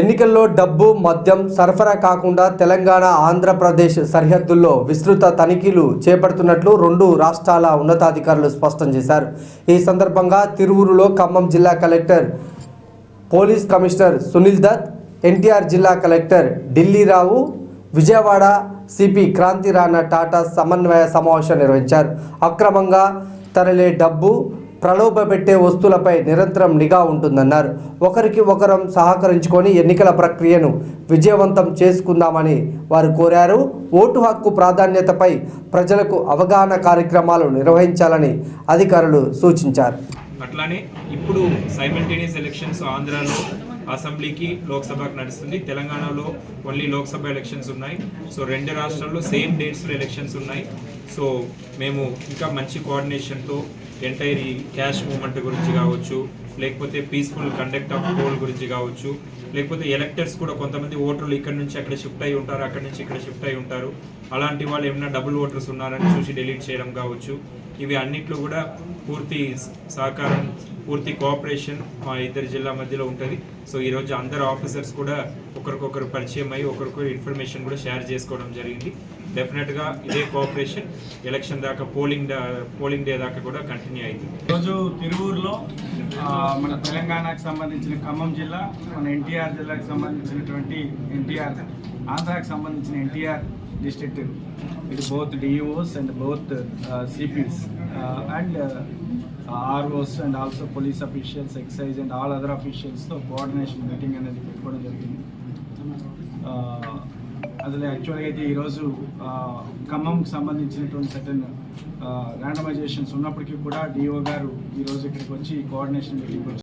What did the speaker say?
ఎన్నికల్లో డబ్బు మద్యం సరఫరా కాకుండా తెలంగాణ ఆంధ్రప్రదేశ్ సరిహద్దుల్లో విస్తృత తనిఖీలు చేపడుతున్నట్లు రెండు రాష్ట్రాల ఉన్నతాధికారులు స్పష్టం చేశారు. ఈ సందర్భంగా తిరువురులో ఖమ్మం జిల్లా collector police commissioner Sunil Dutt NTR జిల్లా కలెక్టర్ ఢిల్లీరావు విజయవాడ సిపి క్రాంతి రాణా టాటా సమన్వయ సమావేశం నిర్వహించారు. అక్రమంగా తరలే డబ్బు ప్రలోభపెట్టే వస్తువులపై నిరంతరం నిఘా ఉంటుందన్నారు. ఒకరికి ఒకరం సహకరించుకొని ఎన్నికల ప్రక్రియను విజయవంతం చేసుకుందామని వారు కోరారు. ఓటు హక్కు ప్రాధాన్యతపై ప్రజలకు అవగాహన కార్యక్రమాలు నిర్వహించాలని అధికారులు సూచించారు. అట్లానే ఇప్పుడు సైమల్టేనియస్ ఎలక్షన్స్ ఆంధ్రాలో అసెంబ్లీకి లోక్సభకు నడుస్తుంది. తెలంగాణలో ఓన్లీ లోక్సభ ఎలక్షన్స్ ఉన్నాయి. సో రెండు రాష్ట్రాల్లో సేమ్ డేట్స్లో ఎలక్షన్స్ ఉన్నాయి. సో మేము ఇంకా మంచి కోఆర్డినేషన్తో ఎంటైర్ ఈ క్యాష్ మూమెంట్ గురించి కావచ్చు లేకపోతే పీస్ఫుల్ కండక్ట్ ఆఫ్ పోల్ గురించి కావచ్చు లేకపోతే ఎలక్టర్స్ కూడా కొంతమంది ఓటర్లు ఇక్కడ నుంచి అక్కడ షిఫ్ట్ అయి ఉంటారు అక్కడ నుంచి ఇక్కడ షిఫ్ట్ అయి ఉంటారు. అలాంటి వాళ్ళు ఏమైనా డబుల్ ఓటర్స్ ఉన్నారని చూసి డిలీట్ చేయడం కావచ్చు. ఇవి అన్నిట్లో కూడా పూర్తి సహకారం పూర్తి కోఆపరేషన్ మా ఇద్దరు జిల్లా మధ్యలో ఉంటుంది. సో ఈరోజు అందరు ఆఫీసర్స్ కూడా ఒకరికొకరు పరిచయం అయ్యి ఒకరికొకరు ఇన్ఫర్మేషన్ కూడా షేర్ చేసుకోవడం జరిగింది. డెఫినెట్గా ఇదే కోఆపరేషన్ ఎలక్షన్ దాకా పోలింగ్ పోలింగ్ డే దాకా కూడా కంటిన్యూ అయింది. ఈరోజు తిరువూరులో మన తెలంగాణకు సంబంధించిన ఖమ్మం జిల్లా మన ఎన్టీఆర్ జిల్లాకు సంబంధించినటువంటి ఎన్టీఆర్ ఆంధ్రాకి సంబంధించిన ఎన్టీఆర్ డిస్ట్రిక్ట్ ఇది both DEOs and both CPs and ROs and also police officials excise and all other అఫీషియల్స్తో coordination meeting అనేది పెట్టుకోవడం జరిగింది. Uh, అందులో అసలు యాక్చువల్గా అయితే ఈరోజు ఆ, ఖమ్మంకి సంబంధించినటువంటి సర్టన్ ర్యాండమైజేషన్స్ ఉన్నప్పటికీ కూడా డిఓ గారు ఈరోజు ఇక్కడికి వచ్చి కోఆర్డినేషన్ మీటింగ్కి వచ్చి